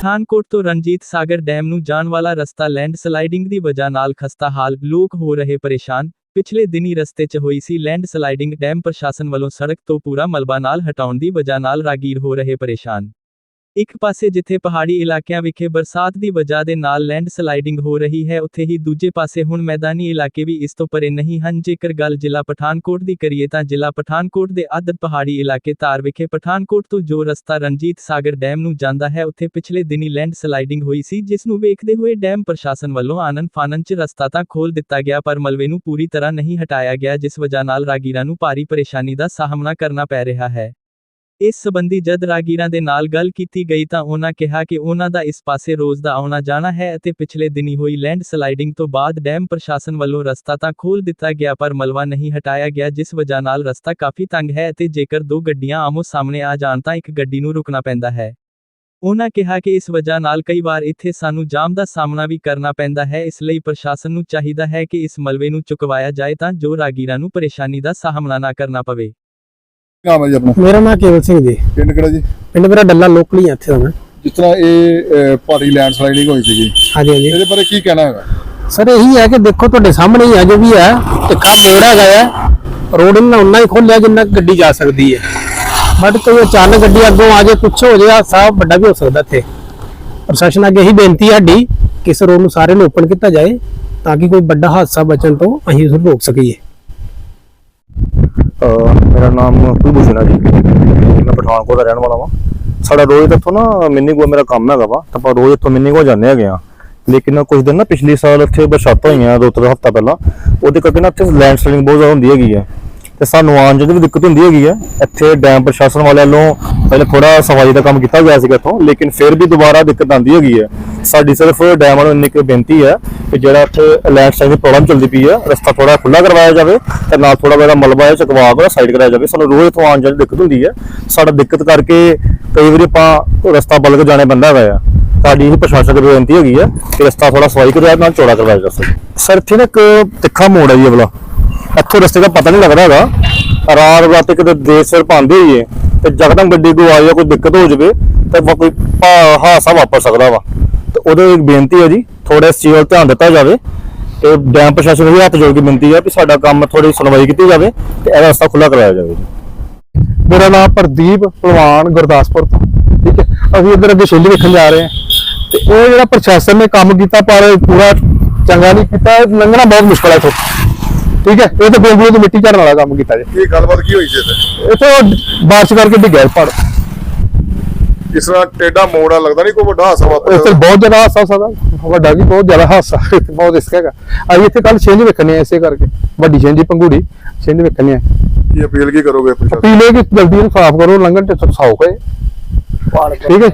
ਪਠਾਨਕੋਟ ਤੋਂ ਰਣਜੀਤ ਸਾਗਰ ਡੈਮ ਨੂੰ ਜਾਣ ਵਾਲਾ ਰਸਤਾ ਲੈਂਡ ਸਲਾਈਡਿੰਗ ਦੀ ਵਜ੍ਹਾ ਨਾਲ ਖਸਤਾ ਹਾਲ, ਲੋਕ ਹੋ ਰਹੇ ਪਰੇਸ਼ਾਨ। ਪਿਛਲੇ ਦਿਨੀ ਰਸਤੇ 'ਚ ਹੋਈ ਸੀ ਲੈਂਡ ਸਲਾਈਡਿੰਗ ਡੈਮ ਪ੍ਰਸ਼ਾਸਨ ਵੱਲੋਂ ਸੜਕ ਤੋਂ ਪੂਰਾ ਮਲਬਾ ਨਾਲ ਹਟਾਉਣ ਦੀ ਵਜ੍ਹਾ ਨਾਲ ਰਾਗੀਰ ਹੋ ਰਹੇ ਪਰੇਸ਼ਾਨ। ਇੱਕ ਪਾਸੇ ਜਿੱਥੇ ਪਹਾੜੀ ਇਲਾਕਿਆਂ ਵਿਖੇ ਬਰਸਾਤ ਦੀ ਵਜ੍ਹਾ ਦੇ ਨਾਲ ਲੈਂਡ ਸਲਾਈਡਿੰਗ ਹੋ ਰਹੀ ਹੈ, ਉੱਥੇ ਹੀ ਦੂਜੇ ਪਾਸੇ ਹੁਣ ਮੈਦਾਨੀ ਇਲਾਕੇ ਵੀ ਇਸ ਤੋਂ ਪਰੇ ਨਹੀਂ ਹਨ। ਜੇਕਰ ਗੱਲ ਜ਼ਿਲ੍ਹਾ ਪਠਾਨਕੋਟ ਦੀ ਕਰੀਏ ਤਾਂ ਜ਼ਿਲ੍ਹਾ ਪਠਾਨਕੋਟ ਦੇ ਅੱਧ ਪਹਾੜੀ ਇਲਾਕੇ ਧਾਰ ਵਿਖੇ ਪਠਾਨਕੋਟ ਤੋਂ ਜੋ ਰਸਤਾ ਰਣਜੀਤ ਸਾਗਰ ਡੈਮ ਨੂੰ ਜਾਂਦਾ ਹੈ, ਉੱਥੇ ਪਿਛਲੇ ਦਿਨੀ ਲੈਂਡ ਸਲਾਈਡਿੰਗ ਹੋਈ ਸੀ, ਜਿਸ ਨੂੰ ਵੇਖਦੇ ਹੋਏ ਡੈਮ ਪ੍ਰਸ਼ਾਸਨ ਵੱਲੋਂ ਆਨੰਦ ਫਾਨਨ ਚ ਰਸਤਾ ਤਾਂ ਖੋਲ ਦਿੱਤਾ ਗਿਆ, ਪਰ ਮਲਵੇ ਨੂੰ ਪੂਰੀ ਤਰ੍ਹਾਂ ਨਹੀਂ ਹਟਾਇਆ ਗਿਆ, ਜਿਸ ਵਜ੍ਹਾ ਨਾਲ ਰਾਗੀਰਾਂ ਨੂੰ ਭਾਰੀ ਪਰੇਸ਼ਾਨੀ ਦਾ ਸਾਹਮਣਾ ਕਰਨਾ ਪੈ ਰਿਹਾ ਹੈ। ਇਸ ਸਬੰਧੀ ਜਦ ਰਾਗੀਰਾਂ ਦੇ ਨਾਲ ਗੱਲ ਕੀਤੀ ਗਈ ਤਾਂ ਉਹਨਾਂ ਕਿਹਾ ਕਿ ਉਹਨਾਂ ਦਾ ਇਸ ਪਾਸੇ ਰੋਜ਼ ਦਾ ਆਉਣਾ ਜਾਣਾ ਹੈ ਅਤੇ ਪਿਛਲੇ ਦਿਨੀ ਹੋਈ ਲੈਂਡ ਸਲਾਈਡਿੰਗ ਤੋਂ ਬਾਅਦ ਡੈਮ ਪ੍ਰਸ਼ਾਸਨ ਵੱਲੋਂ ਰਸਤਾ ਤਾਂ ਖੋਲ ਦਿੱਤਾ ਗਿਆ ਪਰ ਮਲਵਾ ਨਹੀਂ ਹਟਾਇਆ ਗਿਆ, ਜਿਸ ਵਜ੍ਹਾ ਨਾਲ ਰਸਤਾ ਕਾਫੀ ਤੰਗ ਹੈ ਅਤੇ ਜੇਕਰ ਦੋ ਗੱਡੀਆਂ ਆਮੋ ਸਾਹਮਣੇ ਆ ਜਾਣ ਤਾਂ ਇੱਕ ਗੱਡੀ ਨੂੰ ਰੁਕਣਾ ਪੈਂਦਾ ਹੈ। ਉਹਨਾਂ ਕਿਹਾ ਕਿ ਇਸ ਵਜ੍ਹਾ ਨਾਲ ਕਈ ਵਾਰ ਇੱਥੇ ਸਾਨੂੰ ਜਾਮ ਦਾ ਸਾਹਮਣਾ ਵੀ ਕਰਨਾ ਪੈਂਦਾ ਹੈ, ਇਸ ਲਈ ਪ੍ਰਸ਼ਾਸਨ ਨੂੰ ਚਾਹੀਦਾ ਹੈ ਕਿ ਇਸ ਮਲਵੇ ਨੂੰ ਚੁਕਵਾਇਆ ਜਾਏ ਤਾਂ ਜੋ ਰਾਗੀਰਾਂ ਨੂੰ ਪਰੇਸ਼ਾਨੀ ਦਾ ਸਾਹਮਣਾ ਨਾ ਕਰਨਾ ਪਵੇ। ਨਾਮ ਹੈ ਜੀ ਆਪਣਾ? ਮੇਰਾ ਨਾਮ ਕੇਵਲ ਸਿੰਘ ਜੀ। ਪਿੰਡ ਕਿਹੜਾ ਜੀ? ਪਿੰਡ ਮੇਰਾ ਡੱਲਾ ਲੋਕਲੀ ਆ ਇੱਥੇ ਦਾ ਮੈਂ ਜਿਸ ਤਰ੍ਹਾਂ ਇਹ ਅਹ, ਭਾਰੀ ਲੈਂਡ ਸਲਾਈਡਿੰਗ ਹੋਈ ਸੀਗੀ। ਹਾਂਜੀ ਹਾਂਜੀ। ਇਹਦੇ ਬਾਰੇ ਕੀ ਕਹਿਣਾ ਹੈਗਾ? ਸਰ ਇਹੀ ਹੈ ਕਿ ਦੇਖੋ ਤੁਹਾਡੇ ਸਾਹਮਣੇ ਹੀ ਆ ਜੋ ਵੀ ਹੈ ਤਿੱਖਾ ਮੋੜ ਹੈਗਾ ਹੈ ਰੋਡ ਇਹਨਾਂ ਉਨਾ ਹੀ ਖੋਲਿਆ ਜਿੰਨਾ ਗੱਡੀ ਜਾ ਸਕਦੀ ਹੈ। ਬਟ ਕੋਈ ਅਚਾਨਕ ਗੱਡੀ ਅੱਗੋਂ ਆ ਜਾਏ ਕੁਛ ਹੋ ਜਾਏ ਸਾਹ ਵੱਡਾ ਵੀ ਹੋ ਸਕਦਾ ਇੱਥੇ। ਪ੍ਰਸ਼ਾਸਨ ਅੱਗੇ ਇਹੀ ਬੇਨਤੀ ਹੈ ਸਾਡੀ ਕਿ ਇਸ ਰੋਡ ਨੂੰ ਸਾਰੇ ਨੂੰ ਓਪਨ ਕੀਤਾ ਜਾਏ ਤਾਂ ਕਿ ਕੋਈ ਵੱਡਾ ਹਾਦਸਾ ਬਚਣ ਤੋਂ ਅਸੀਂ ਉਸ ਨੂੰ ਰੋਕ ਸਕੀਏ। ਮੇਰਾ ਨਾਮ ਕੁਲਭੂਸ਼ਣ ਹੈ ਜੀ। ਮੈਂ ਪਠਾਨਕੋਟ ਦਾ ਰਹਿਣ ਵਾਲਾ ਵਾਂ। ਸਾਡਾ ਰੋਜ਼ ਇੱਥੋਂ ਨਾ ਮਿੰਨੀ ਕੋ ਮੇਰਾ ਕੰਮ ਹੈਗਾ ਵਾ। ਤਾਂ ਆਪਾਂ ਰੋਜ਼ ਇੱਥੋਂ ਮਿੰਨੀ ਗੋਆ ਜਾਂਦੇ ਹੈਗੇ ਆ। ਲੇਕਿਨ ਕੁਝ ਦਿਨ ਨਾ ਪਿਛਲੇ ਸਾਲ ਇੱਥੇ ਬਰਸਾਤਾਂ ਹੋਈਆਂ, ਦੋ ਤਿੰਨ ਹਫ਼ਤਾ ਪਹਿਲਾਂ। ਉਹਦੇ ਕਰਕੇ ਨਾ ਇੱਥੇ ਲੈਂਡ ਸਲਾਈਡਿੰਗ ਬਹੁਤ ਜ਼ਿਆਦਾ ਹੁੰਦੀ ਹੈਗੀ ਹੈ। ਤੇ ਸਾਨੂੰ ਆਉਣ ਜਾਣ ਦੀ ਵੀ ਦਿੱਕਤ ਹੁੰਦੀ ਹੈਗੀ ਹੈ। ਇੱਥੇ ਡੈਮ ਪ੍ਰਸ਼ਾਸਨ ਵਾਲਿਆਂ ਵੱਲੋਂ ਪਹਿਲੇ ਥੋੜਾ ਸਫ਼ਾਈ ਦਾ ਕੰਮ ਕੀਤਾ ਗਿਆ ਸੀਗਾ ਇੱਥੋਂ, ਲੇਕਿਨ ਫਿਰ ਵੀ ਦੁਬਾਰਾ ਦਿੱਕਤ ਆਉਂਦੀ ਹੈਗੀ ਹੈ। ਸਾਡੀ ਸਿਰਫ ਡੈਮ ਵਾਲਿਆਂ ਨੂੰ ਇੰਨੀ ਕੁ ਬੇਨਤੀ ਹੈ ਕਿ ਜਿਹੜਾ ਇੱਥੇ ਲੈਂਡ ਸਾਈਡ ਦੀ ਪ੍ਰੋਬਲਮ ਚੱਲਦੀ ਪਈ ਹੈ, ਰਸਤਾ ਥੋੜਾ ਖੁੱਲਾ ਕਰਵਾਇਆ ਜਾਵੇ ਤੇ ਨਾਲ ਥੋੜਾ ਬੜਾ ਮਲਬਾ ਹੈ ਚਕਵਾ ਕੇ ਸਾਈਡ ਕਰਾਇਆ ਜਾਵੇ। ਸਾਨੂੰ ਰੋਜ਼ ਇੱਥੋਂ ਆਉਣ ਜਾਣ ਦਿੱਕਤ ਹੁੰਦੀ ਹੈ। ਸਾਡਾ ਦਿੱਕਤ ਕਰਕੇ ਕਈ ਵਾਰੀ ਆਪਾਂ ਰਸਤਾ ਬਦਲ ਕੇ ਜਾਣੇ ਪੈਂਦਾ ਹੋਇਆ ਤੁਹਾਡੀ ਇਹ ਪ੍ਰਸ਼ਾਸਨ ਬੇਨਤੀ ਹੈਗੀ ਹੈ ਕਿ ਰਸਤਾ ਥੋੜਾ ਸਫ਼ਾਈ ਕਰਵਾਇਆ ਨਾਲ ਚੌੜਾ ਕਰਵਾਇਆ ਜਾ ਸਕੇ। ਸਰ, ਇੱਥੇ ਨਾ ਇੱਕ ਤਿੱਖਾ ਮੋੜ ਹੈ ਜੀ ਇਹ ਇੱਥੋਂ ਰਸਤੇ ਦਾ ਪਤਾ ਨਹੀਂ ਲੱਗਦਾ ਹੈਗਾ। ਰਾਤ ਰਾਤ ਕਿਤੇ ਦੇਰ ਸਿਰ ਪਾਉਂਦੇ ਹੋਈਏ ਤੇ ਜਕਦਮ ਗੱਡੀ ਕੋ ਆ ਜਾਂ ਕੋਈ ਦਿੱਕਤ ਹੋ ਜਾਵੇ ਤੇ ਕੋਈ ਭਾ- ਹਾਦਸਾ ਵਾਪਰ ਸਕਦਾ ਵਾ। ਤੇ ਉਹਦੇ ਇੱਕ ਬੇਨਤੀ ਹੈ ਜੀ ਥੋੜਾ ਇਸ ਚੀਜ਼ ਵੱਲ ਧਿਆਨ ਦਿੱਤਾ ਜਾਵੇ ਤੇ ਡੈਮ ਪ੍ਰਸ਼ਾਸਨ ਨੂੰ ਵੀ ਹੱਥ ਜੋੜ ਕੇ ਬੇਨਤੀ ਹੈ ਕਿ ਸਾਡਾ ਕੰਮ ਥੋੜੀ ਸੁਣਵਾਈ ਕੀਤੀ ਜਾਵੇ ਤੇ ਇਹ ਰਸਤਾ ਖੁੱਲਾ ਕਰਾਇਆ ਜਾਵੇ। ਜੀ ਮੇਰਾ ਨਾਮ ਪ੍ਰਦੀਪ ਪਹਿਲਵਾਨ ਗੁਰਦਾਸਪੁਰ ਤੋਂ। ਠੀਕ ਹੈ। ਅਸੀਂ ਇੱਧਰ ਅੱਗੇ ਛੇਲੀ ਵੇਖਣ ਜਾ ਰਹੇ ਹਾਂ। ਤੇ ਉਹ ਜਿਹੜਾ ਪ੍ਰਸ਼ਾਸਨ ਨੇ ਕੰਮ ਕੀਤਾ, ਪਰ ਪੂਰਾ ਚੰਗਾ ਨਹੀਂ ਕੀਤਾ ਲੰਘਣਾ ਬਹੁਤ ਮੁਸ਼ਕਲ ਹੈ ਇੱਥੋਂ। ਠੀਕ ਹੈ? ਇਹ ਤਾਂ ਬੋਂਬੂ ਦੀ ਮਿੱਟੀ ਝੜਨ ਵਾਲਾ ਕੰਮ ਕੀਤਾ ਜੀ। ਕੀ ਗੱਲਬਾਤ ਕੀ ਹੋਈ ਸੀ ਇੱਥੇ? ਇੱਥੋਂ ਬਾਰਿਸ਼ ਕਰਕੇ ਡਿੱਗਿਆ ਪੜ ਇਸ ਤਰ੍ਹਾਂ ਟੇਡਾ ਮੋੜ ਲੱਗਦਾ ਨਹੀਂ ਕੋਈ ਵੱਡਾ ਹਾਸਾ ਵਾਪਰ ਇੱਥੇ ਬਹੁਤ ਜ਼ਿਆਦਾ ਹਾਸਾ ਸਕਦਾ ਵੱਡਾ ਕੀ ਬਹੁਤ ਜ਼ਿਆਦਾ ਹਾਸਾ। ਇੱਥੇ ਬਹੁਤ ਰਿਸਕ ਹੈਗਾ। ਅਸੀਂ ਇੱਥੇ ਕੱਲ ਛਿੰਝ ਵੇਖਣੇ ਆ ਇਸੇ ਕਰਕੇ। ਵੱਡੀ ਛਿੰਝ ਪੰਗੂੜੀ ਛਿੰਝ ਵੇਖਣੇ ਆ। ਕੀ ਅਪੀਲ ਕੀ ਕਰੋਗੇ ਪ੍ਰਸ਼ਾਸਨ? ਪੀਲੇ ਕਿ ਜਲਦੀ ਇਹਨੂੰ ਸਾਫ਼ ਕਰੋ ਲੰਘਣ ਤੇ ਸੌਖ ਹੈ ਠੀਕ ਹੈ?